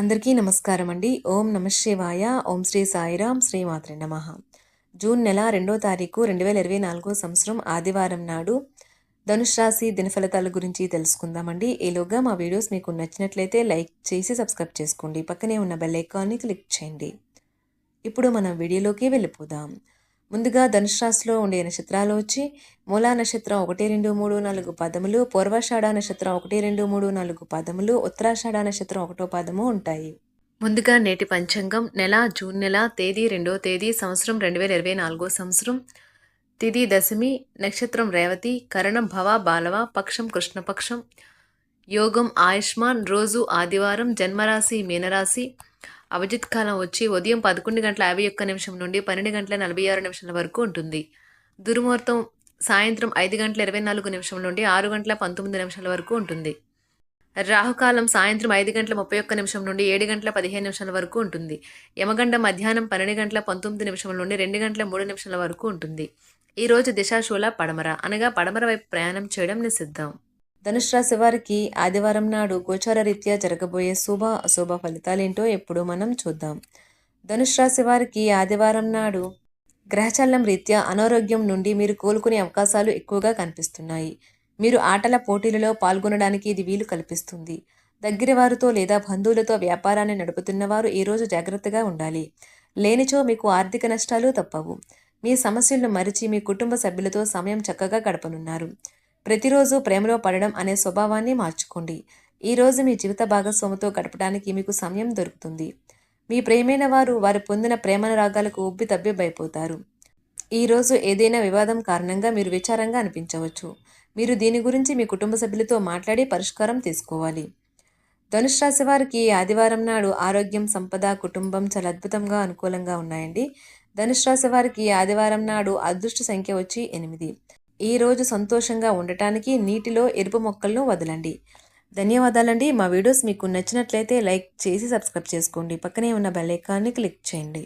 అందరికీ నమస్కారం అండి. ఓం నమశివాయ ఓం శ్రీ సాయిరాం శ్రీ నమ. జూన్ నెల రెండో తారీఖు రెండు వేల ఇరవై నాలుగో సంవత్సరం ఆదివారం నాడు ధనుష్ రాశి దినఫలితాల గురించి తెలుసుకుందామండి. ఈలోగా మా వీడియోస్ మీకు నచ్చినట్లయితే లైక్ చేసి సబ్స్క్రైబ్ చేసుకోండి. పక్కనే ఉన్న బెల్ ఐకాన్ని క్లిక్ చేయండి. ఇప్పుడు మనం వీడియోలోకి వెళ్ళిపోదాం. ముందుగా ధనుష్ ఉండే నక్షత్రాలు వచ్చి మూలా నక్షత్రం ఒకటి రెండు మూడు నాలుగు పదములు పూర్వాషాఢ నక్షత్రం ఒకటి రెండు మూడు నాలుగు పదములు ఉత్తరాషాఢ నక్షత్రం ఒకటో పదము ఉంటాయి. ముందుగా నేటి పంచాంగం నెల జూన్ నెల తేదీ రెండో తేదీ సంవత్సరం రెండు వేల ఇరవై నాలుగో సంవత్సరం తిథి దశమి నక్షత్రం రేవతి కరణం భవ బాలవ పక్షం కృష్ణపక్షం యోగం ఆయుష్మాన్ రోజు ఆదివారం జన్మరాశి మీనరాశి అభిజిత్ కాలం వచ్చి ఉదయం పదకొండు గంటల యాభై ఒక్క నిమిషం నుండి పన్నెండు గంటల నలభై ఆరు నిమిషాల వరకు ఉంటుంది. దుర్ముహూర్తం సాయంత్రం ఐదు గంటల ఇరవై నాలుగు నిమిషం నుండి ఆరు గంటల పంతొమ్మిది నిమిషాల వరకు ఉంటుంది. రాహుకాలం సాయంత్రం ఐదు గంటల ముప్పై ఒక్క నిమిషం నుండి ఏడు గంటల పదిహేను నిమిషాల వరకు ఉంటుంది. యమగండ మధ్యాహ్నం పన్నెండు గంటల పంతొమ్మిది నిమిషం నుండి రెండు గంటల మూడు నిమిషాల వరకు ఉంటుంది. ఈరోజు దిశాశూల పడమర అనగా పడమర వైపు ప్రయాణం చేయడం నిషిద్ధం. ధనుష్ రాశి వారికి ఆదివారం నాడు గోచార రీత్యా జరగబోయే శుభ అశుభ ఫలితాలేంటో ఎప్పుడు మనం చూద్దాం. ధనుష్ రాశి వారికి ఆదివారం నాడు గ్రహచలనం రీత్యా అనారోగ్యం నుండి మీరు కోలుకునే అవకాశాలు ఎక్కువగా కనిపిస్తున్నాయి. మీరు ఆటల పోటీలలో పాల్గొనడానికి ఇది వీలు కల్పిస్తుంది. దగ్గర వారితో లేదా బంధువులతో వ్యాపారాన్ని నడుపుతున్న వారు ఈరోజు జాగ్రత్తగా ఉండాలి. లేనిచో మీకు ఆర్థిక నష్టాలు తప్పవు. మీ సమస్యలను మరిచి మీ కుటుంబ సభ్యులతో సమయం చక్కగా గడపనున్నారు. ప్రతిరోజు ప్రేమలో పడడం అనే స్వభావాన్ని మార్చుకోండి. ఈరోజు మీ జీవిత భాగస్వామితో గడపడానికి మీకు సమయం దొరుకుతుంది. మీ ప్రేమైన వారు వారు పొందిన ప్రేమ రాగాలకు ఉబ్బి తబ్బిబ్బైపోతారు ఈరోజు ఏదైనా వివాదం కారణంగా మీరు విచారంగా అనిపించవచ్చు. మీరు దీని గురించి మీ కుటుంబ సభ్యులతో మాట్లాడి పరిష్కారం తీసుకోవాలి. ధనుష్ రాశి వారికి ఆదివారం నాడు ఆరోగ్యం సంపద కుటుంబం చాలా అద్భుతంగా అనుకూలంగా ఉన్నాయండి. ధనుష్ రాశి వారికి ఆదివారం నాడు అదృష్ట సంఖ్య వచ్చి ఎనిమిది. ఈరోజు సంతోషంగా ఉండటానికి నీటిలో ఎరుపు మొక్కలను వదలండి. ధన్యవాదాలండి. మా వీడియోస్ మీకు నచ్చినట్లయితే లైక్ చేసి సబ్స్క్రైబ్ చేసుకోండి. పక్కనే ఉన్న బెల్ ఐకాన్ని క్లిక్ చేయండి.